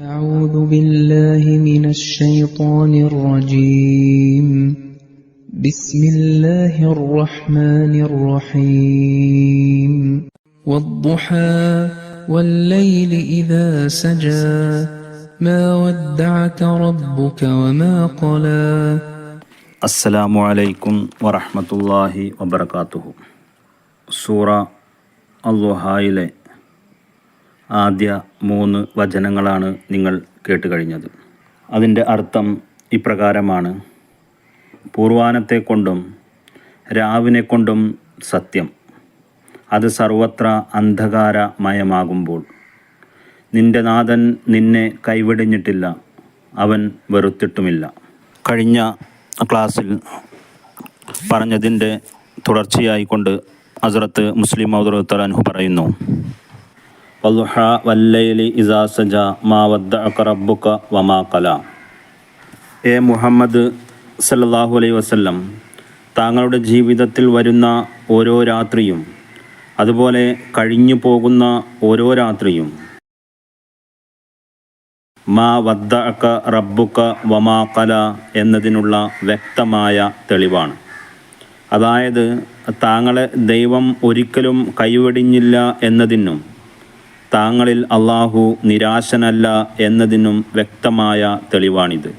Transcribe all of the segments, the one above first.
أعوذ بالله من الشيطان الرجيم. بسم الله الرحمن الرحيم. والضحى والليل إذا سجى. ما ودعك ربك وما قلى. السلام عليكم ورحمة الله وبركاته. سورة الله إليه ആദ്യ മൂന്ന് വചനങ്ങളാണ് നിങ്ങൾ കേട്ട് കഴിഞ്ഞത് അതിന്റെ അർത്ഥം ഇപ്രകാരമാണ്. പൂർവാനത്തെ കൊണ്ടും രാവിനെ കൊണ്ടും സത്യം. അത് സർവത്ര അന്ധകാരമയമാകുമ്പോൾ. നിന്റെ നാഥൻ നിന്നെ കൈവിടിഞ്ഞിട്ടില്ല. അവൻ വെറുത്തിട്ടുമില്ല. കഴിഞ്ഞ ക്ലാസ്സിൽ പറഞ്ഞതിന്റെ തുടർച്ചയായിക്കൊണ്ട് ഹസ്രത്ത് മുസ്ലിം മൗദുത്തലാൻഹു പറയുന്നു. മാ വമാ എ മുഹമ്മദ് സല്ലാഹു അലൈ വസല്ലം താങ്കളുടെ ജീവിതത്തിൽ വരുന്ന ഓരോ രാത്രിയും അതുപോലെ കഴിഞ്ഞു പോകുന്ന ഓരോ രാത്രിയും മാ വദ്ദ അക്ക റബ്ബുക്ക വമാ കല എന്നതിനുള്ള വ്യക്തമായ തെളിവാണ്. അതായത് താങ്കളെ ദൈവം ഒരിക്കലും കൈവെടിഞ്ഞില്ല എന്നതിനും താങ്കളിൽ അള്ളാഹു നിരാശനല്ല എന്നതിനും വ്യക്തമായ തെളിവാണിത്.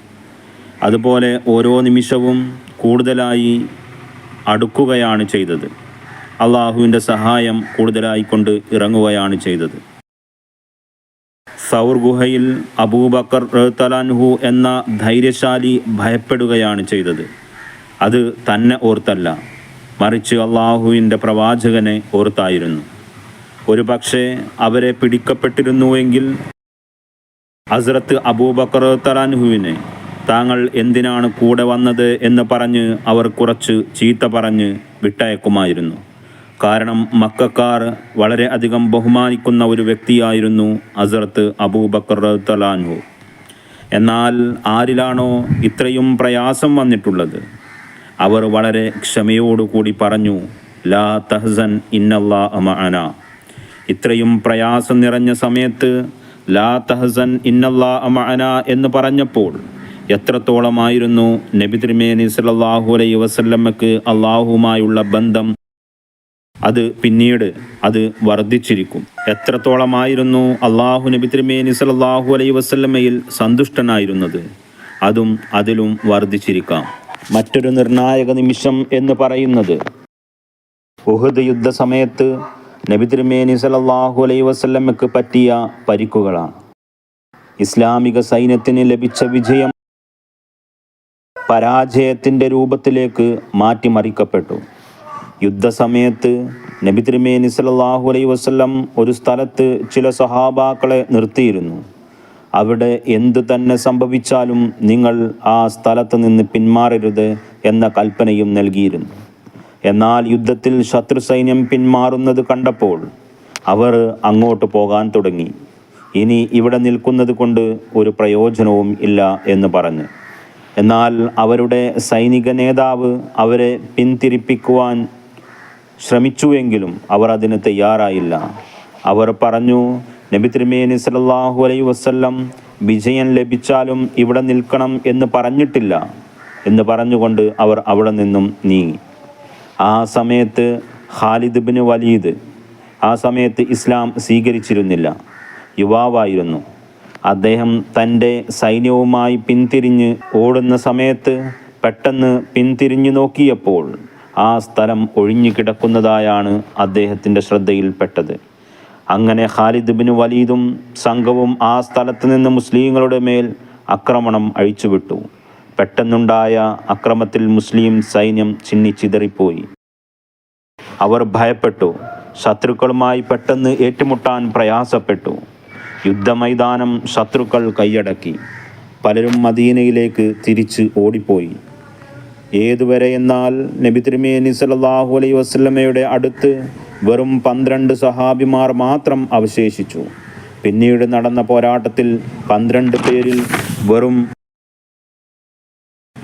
അതുപോലെ ഓരോ നിമിഷവും കൂടുതലായി അടുക്കുകയാണ് ചെയ്തത്. അള്ളാഹുവിന്റെ സഹായം കൂടുതലായിക്കൊണ്ട് ഇറങ്ങുകയാണ് ചെയ്തത്. സൗർ ഗുഹയിൽ അബൂബക്കർ റഹ്തലാൻഹു എന്ന ധൈര്യശാലി ഭയപ്പെടുകയാണ് ചെയ്തത്. അത് തന്നെ ഓർത്തല്ല. മറിച്ച് അള്ളാഹുവിന്റെ പ്രവാചകനെ ഓർത്തായിരുന്നു. ഒരു പക്ഷേ അവരെ പിടിക്കപ്പെട്ടിരുന്നുവെങ്കിൽ ഹസ്രത്ത് അബൂബക്കർ തലാൻഹുവിനെ താങ്കൾ എന്തിനാണ് കൂടെ വന്നത് എന്ന് പറഞ്ഞ് അവർ കുറച്ച് ചീത്ത പറഞ്ഞ് വിട്ടയക്കുമായിരുന്നു. കാരണം മക്കാർ വളരെ അധികം ബഹുമാനിക്കുന്ന ഒരു വ്യക്തിയായിരുന്നു ഹസ്രത്ത് അബൂബക്കർ തലാൻഹു. എന്നാൽ ആരിലാണോ ഇത്രയും പ്രയാസം വന്നിട്ടുള്ളത്? അവർ വളരെ ക്ഷമയോടുകൂടി പറഞ്ഞു ലാ തഹസൻ ഇന്നല്ലാ അമഅന ഇത്രയും പ്രയാസം നിറഞ്ഞ സമയത്ത് ലാ തഹസൻ ഇന്നല്ലാ അമഅന എന്ന് പറഞ്ഞപ്പോൾ എത്രത്തോളമായിരുന്നു നബി തിരുമേനി സല്ലല്ലാഹു അലൈ വസല്ലമ്മക്ക് അള്ളാഹുമായുള്ള ബന്ധം? അത് പിന്നീട് അത് വർദ്ധിച്ചിരിക്കും. എത്രത്തോളമായിരുന്നു അള്ളാഹു നബി തിരുമേനി സല്ലല്ലാഹു അലൈ വസല്ലമ്മയിൽ സന്തുഷ്ടനായിരുന്നത്? അതും അതിലും വർദ്ധിച്ചിരിക്കാം. മറ്റൊരു നിർണായക നിമിഷം എന്ന് പറയുന്നത് ഉഹദ് യുദ്ധസമയത്ത് നബി തിരുമേനി സല്ലല്ലാഹു അലൈഹി വസല്ലമക്ക് പറ്റിയ പരിക്കുകളാണ്. ഇസ്ലാമിക സൈന്യത്തിന് ലഭിച്ച വിജയം പരാജയത്തിന്റെ രൂപത്തിലേക്ക് മാറ്റിമറിക്കപ്പെട്ടു. യുദ്ധസമയത്ത് നബി തിരുമേനി സല്ലല്ലാഹു അലൈ വസല്ലം ഒരു സ്ഥലത്ത് ചില സഹാബാക്കളെ നിർത്തിയിരുന്നു. അവിടെ എന്തു തന്നെ സംഭവിച്ചാലും നിങ്ങൾ ആ സ്ഥലത്ത് നിന്ന് പിന്മാറരുത് എന്ന കൽപ്പനയും നൽകിയിരുന്നു. എന്നാൽ യുദ്ധത്തിൽ ശത്രു സൈന്യം പിന്മാറുന്നത് കണ്ടപ്പോൾ അവർ അങ്ങോട്ട് പോകാൻ തുടങ്ങി. ഇനി ഇവിടെ നിൽക്കുന്നത് കൊണ്ട് ഒരു പ്രയോജനവും ഇല്ല എന്ന് പറഞ്ഞ്. എന്നാൽ അവരുടെ സൈനിക നേതാവ് അവരെ പിന്തിരിപ്പിക്കുവാൻ ശ്രമിച്ചുവെങ്കിലും അവർ അതിന് തയ്യാറായില്ല. അവർ പറഞ്ഞു നബി തിരുമേനി സല്ലല്ലാഹു അലൈ വസ്ല്ലം വിജയം ലഭിച്ചാലും ഇവിടെ നിൽക്കണം എന്ന് പറഞ്ഞിട്ടില്ല എന്ന് പറഞ്ഞുകൊണ്ട് അവർ അവിടെ നിന്നും നീങ്ങി. ആ സമയത്ത് ഖാലിദ് ബിൻ വലീദ് ആ സമയത്ത് ഇസ്ലാം സ്വീകരിച്ചിരുന്നില്ല. യുവാവായിരുന്നു. അദ്ദേഹം തന്റെ സൈന്യവുമായി പിന്തിരിഞ്ഞ് ഓടുന്ന സമയത്ത് പെട്ടെന്ന് പിന്തിരിഞ്ഞു നോക്കിയപ്പോൾ ആ സ്ഥലം ഒഴിഞ്ഞു കിടക്കുന്നതായാണ് അദ്ദേഹത്തിന്റെ ശ്രദ്ധയിൽപ്പെട്ടത്. അങ്ങനെ ഖാലിദ് ബിൻ വലീദും സംഘവും ആ സ്ഥലത്ത് നിന്ന് മുസ്ലിങ്ങളുടെ മേൽ ആക്രമണം അഴിച്ചുവിട്ടു. പെട്ടെന്നുണ്ടായ അക്രമത്തിൽ മുസ്ലിം സൈന്യം ചിന്നിച്ചിതറിപ്പോയി അവർ ഭയപ്പെട്ടു. ശത്രുക്കളുമായി പെട്ടെന്ന് ഏറ്റുമുട്ടാൻ പ്രയാസപ്പെട്ടു. യുദ്ധമൈതാനം ശത്രുക്കൾ കൈയടക്കി. പലരും മദീനയിലേക്ക് തിരിച്ച് ഓടിപ്പോയി. ഏതുവരെ എന്നാൽ നബി തിരുമേനി സല്ലല്ലാഹു അലൈഹി വസല്ലമയുടെ അടുത്ത് വെറും പന്ത്രണ്ട് സഹാബിമാർ മാത്രം അവശേഷിച്ചു. പിന്നീട് നടന്ന പോരാട്ടത്തിൽ പന്ത്രണ്ട് പേരിൽ വെറും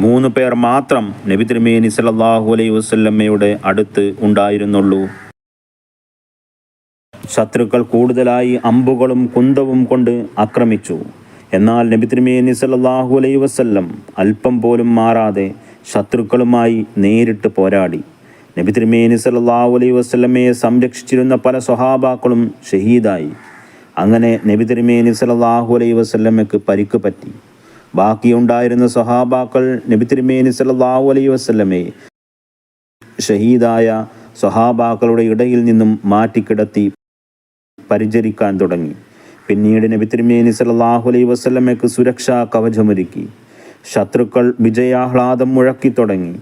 മൂന്ന് പേർ മാത്രം നബി തിരുമേനി സല്ലല്ലാഹു അലൈഹി വസല്ലമയുടെ അടുത്ത് ഉണ്ടായിരുന്നുള്ളൂ. ശത്രുക്കൾ കൂടുതലായി അമ്പുകളും കുന്തവും കൊണ്ട് ആക്രമിച്ചു. എന്നാൽ നബി തിരുമേനി സല്ലല്ലാഹു അലൈഹി വസല്ലം അല്പം പോലും മാറാതെ ശത്രുക്കളുമായി നേരിട്ട് പോരാടി. നബി തിരുമേനി സല്ലല്ലാഹു അലൈഹി വസല്ലമയെ സംരക്ഷിച്ചിരുന്ന പല സ്വഹാബാക്കളും ഷഹീദായി. അങ്ങനെ നബി തിരുമേനി സല്ലല്ലാഹു അലൈഹി വസല്ലമയ്ക്ക് പരിക്ക് പറ്റി. ബാക്കിയുണ്ടായിരുന്ന സഹാബാക്കൾ നബി തിരുമേനി സല്ലല്ലാഹു അലൈഹി വസല്ലമയെ ഷഹീദായ സഹാബാക്കളുടെ ഇടയിൽ നിന്നും മാറ്റിക്കിടത്തി പരിചരിക്കാൻ തുടങ്ങി. പിന്നീട് നബി തിരുമേനി സല്ലല്ലാഹു അലൈഹി വസല്ലമയ്ക്ക് സുരക്ഷാ കവചമൊരുക്കി. ശത്രുക്കൾ വിജയാഹ്ലാദം മുഴക്കി തുടങ്ങി.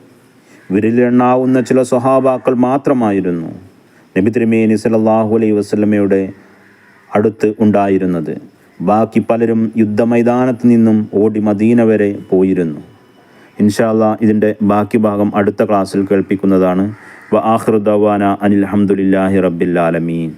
വിരലിലെണ്ണാവുന്ന ചില സ്വഹാബാക്കൾ മാത്രമായിരുന്നു നബി തിരുമേനി സല്ലല്ലാഹു അലൈഹി വസല്ലമയുടെ അടുത്ത് ഉണ്ടായിരുന്നത്. ബാക്കി പലരും യുദ്ധമൈതാനത്ത് നിന്നും ഓടി മദീന വരെ പോയിരുന്നു. ഇൻഷാല്ല ഇതിന്റെ ബാക്കി ഭാഗം അടുത്ത ക്ലാസ്സിൽ കേൾപ്പിക്കുന്നതാണ്. വ ആഹ്റുദ്വാന അനിൽ അഹമ്മദില്ലാഹി റബ്ബില്ലാലമീൻ